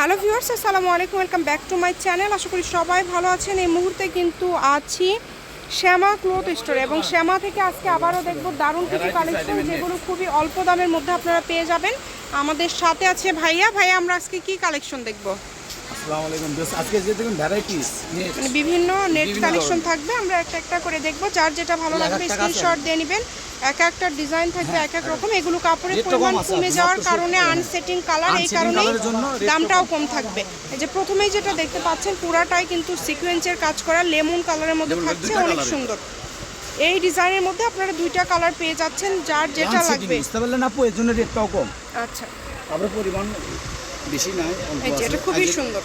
Hello viewers আসসালামু আলাইকুম welcome back to my channel. আশা করি সবাই ভালো আছেন। এই মুহূর্তে কিন্তু আছি শ্যামা ক্লোথ স্টোরে এবং শ্যামা থেকে আজকে আবারও দেখব দারুণ কিছু কালেকশন যেগুলো খুবই অল্প দামের মধ্যে আপনারা পেয়ে যাবেন। আমাদের সাথে আছে ভাইয়া। ভাইয়া আমরা আজকে কি কালেকশন দেখব? মানে বিভিন্ন নেট কালেকশন থাকবে। আমরা একটা একটা করে দেখব। যার যেটা ভালো লাগবে। স্ক্রিনশট দিয়ে নেবেন। এক একটা ডিজাইন থাকবে এক এক রকম। এগুলো কাপড়ের পরিমাণ কমে যাওয়ার কারণে আনসেটিং কালার এই কারণেই rate দামটাও কম। থাকবে। এই যে প্রথমেই যেটা দেখতে পাচ্ছেন পুরাটাই কিন্তু সিকোয়েন্সের কাজ করা লেমন কালারের মধ্যে থাকছে অনেক সুন্দর। এই ডিজাইনের মধ্যে আপনারা দুইটা কালার পেয়ে যাচ্ছেন যার যেটা লাগবে। বুঝতে পারলেন আপু? এর জন্য রেটটাও কম। আচ্ছা। তারপরে পরিমাণ বেশি নাই। এটা খুবই সুন্দর।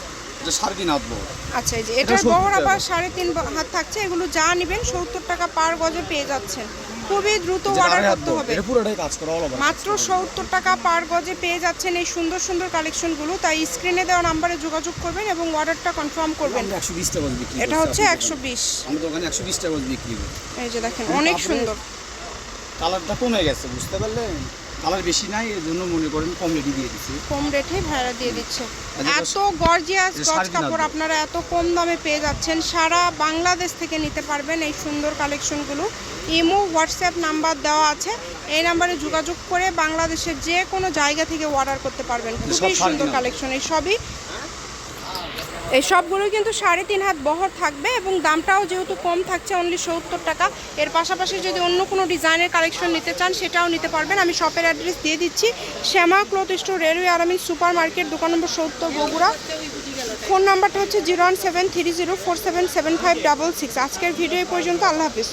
আচ্ছা এই যে এটার 70 বহর আবার সাড়ে তিন হাত থাকছে এগুলো যা নেবেন সত্তর টাকা পার গজে পেয়ে যাচ্ছেন। খুবই দ্রুত অর্ডার করতে হবে। পুরোটাই কাজ করা অল মাত্র সত্তর টাকা পার গজে পেয়ে যাচ্ছেন এই সুন্দর সুন্দর কালেকশনগুলো তাই স্ক্রিনে দেওয়া নাম্বারে যোগাযোগ করবেন এবং অর্ডারটা কনফার্ম করবেন। একশো বিশ টাকা বিক্রি এটা হচ্ছে একশো বিশ। দোকানে। দোকানে একশো বিশ টাকা বিক্রি করি। এই যে দেখেন অনেক সুন্দর। কালারটা কমে গেছে বুঝতে পারলেন? কালার বেশি নাই এর জন্য মনে করেন কম রেটে দিয়ে দিচ্ছি কম রেটে ভাড়া দিয়ে দিচ্ছে। এত গর্জিয়াস গজ কাপড় আপনারা এত কম দামে পেয়ে যাচ্ছেন। সারা বাংলাদেশ থেকে নিতে পারবেন এই সুন্দর কালেকশনগুলো ইমো হোয়াটসঅ্যাপ নাম্বার দেওয়া আছে। এই নাম্বারে যোগাযোগ করে বাংলাদেশের যে কোনো জায়গা থেকে অর্ডার করতে পারবেন। খুবই সুন্দর কালেকশন এই সবই। এই সবগুলোই কিন্তু সাড়ে তিন হাত বহর থাকবে এবং দামটাও যেহেতু কম থাকছে অনলি সত্তর টাকা, এর পাশাপাশি যদি অন্য কোনো ডিজাইনের কালেকশন নিতে চান, সেটাও নিতে পারবেন। আমি শপের অ্যাড্রেস দিয়ে দিচ্ছি। Shyama cloth store, railway আরামিন super market দোকান নম্বর সত্তর, বগুড়া। ফোন নাম্বারটা হচ্ছে zero one seven three zero four seven seven five double six আজকের ভিডিও পর্যন্ত, আল্লাহ হাফিজ।